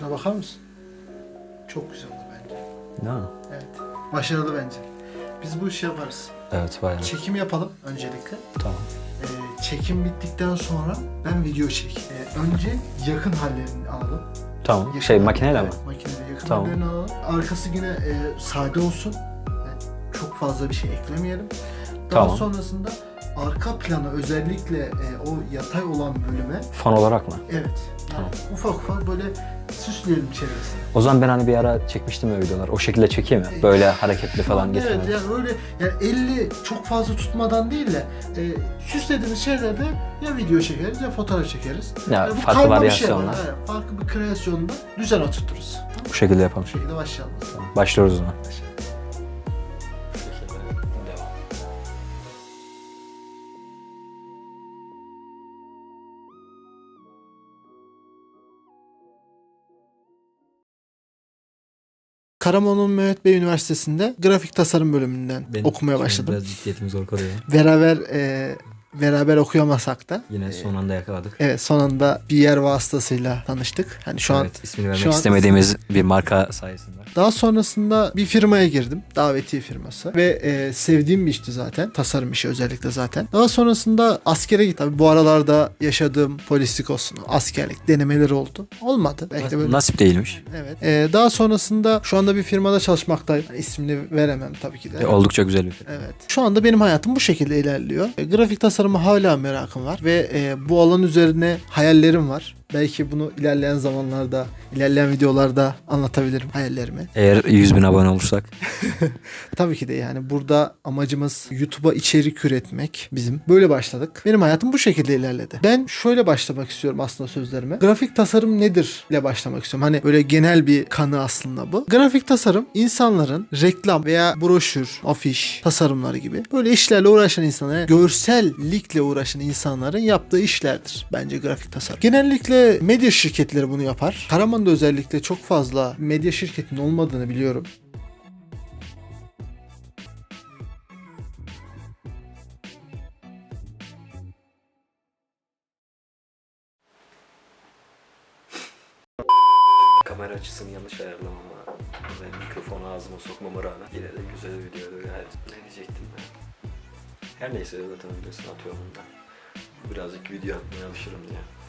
Şuna bakar mısın? Çok güzel oldu bence. Ne? Evet. Başarılı bence. Biz bu işi yaparız. Evet bayağı. Çekim yapalım öncelikle. Tamam. Ee, çekim bittikten sonra ben video çek. Ee, önce yakın hallerini alalım. Tamam. Yakın Şey makineyle mi? Evet, makineyle yakın Tamam. hallerini alalım. Arkası yine e, sade olsun. Yani çok fazla bir şey eklemeyelim. Daha Tamam. sonrasında arka plana özellikle e, o yatay olan bölüme Fan olarak mı? evet yani Tamam. ufak ufak böyle süsleyelim çevresini. O zaman ben hani bir ara çekmiştim ya videolar. O şekilde çekeyim mi? Böyle hareketli falan Evet getirmeden. yani öyle yani 50 çok fazla tutmadan değil de e, süslediğimiz şeylerde ya video çekeriz ya fotoğraf çekeriz. Ya, Yani bu farklı kayma bir şey var, varyasyonlar. evet. farklı bir kreasyonda düzen oturturuz. Bu şekilde yapalım. Bu şekilde başlayalım. Başlıyoruz o zaman. Karaman'ın Mehmet Bey Üniversitesi'nde grafik tasarım bölümünden okumaya başladım. Biraz ciddiyetimi zor koruyor. Beraber e, beraber okuyamasak da Yine son anda yakaladık. evet son anda bir yer vasıtasıyla tanıştık. Hani şu an evet, ismini vermek şu an- istemediğimiz bir marka sayesinde. Daha sonrasında bir firmaya girdim. Davetiye firması. Ve e, sevdiğim bir işti zaten. Tasarım işi özellikle zaten. Daha sonrasında askere gittim. Tabii bu aralarda yaşadığım polislik olsun, askerlik denemeleri oldu. Olmadı. Belki de böyle. Nasip değilmiş. Evet. E, daha sonrasında şu anda bir firmada çalışmaktayım. Yani ismini veremem tabii ki de. E, Oldukça güzel bir film. Evet. Şu anda benim hayatım bu şekilde ilerliyor. E, grafik tasarıma hala merakım var ve e, bu alan üzerine hayallerim var. Belki bunu ilerleyen zamanlarda, ilerleyen videolarda anlatabilirim hayallerimi. Eğer 100 bin abone olursak. Tabii ki de yani burada amacımız YouTube'a içerik üretmek bizim. Böyle başladık. Benim hayatım bu şekilde ilerledi. Ben şöyle başlamak istiyorum aslında sözlerime. Grafik tasarım nedir ile başlamak istiyorum. Hani böyle genel bir kanı aslında bu. Grafik tasarım insanların reklam veya broşür, afiş tasarımları gibi böyle işlerle uğraşan insanlara, görsellikle uğraşan insanların yaptığı işlerdir bence grafik tasarım. Genellikle medya şirketleri bunu yapar. Karaman'da özellikle çok fazla medya şirketinin olmadığını biliyorum. Kamera açısını yanlış ayarlamama ve mikrofonu ağzıma sokmama rağmen yine de güzel bir videoydu gayet. Ne diyecektim ben? Her neyse zaten videosunu atıyorum da. Birazcık video atmaya alışırım diye.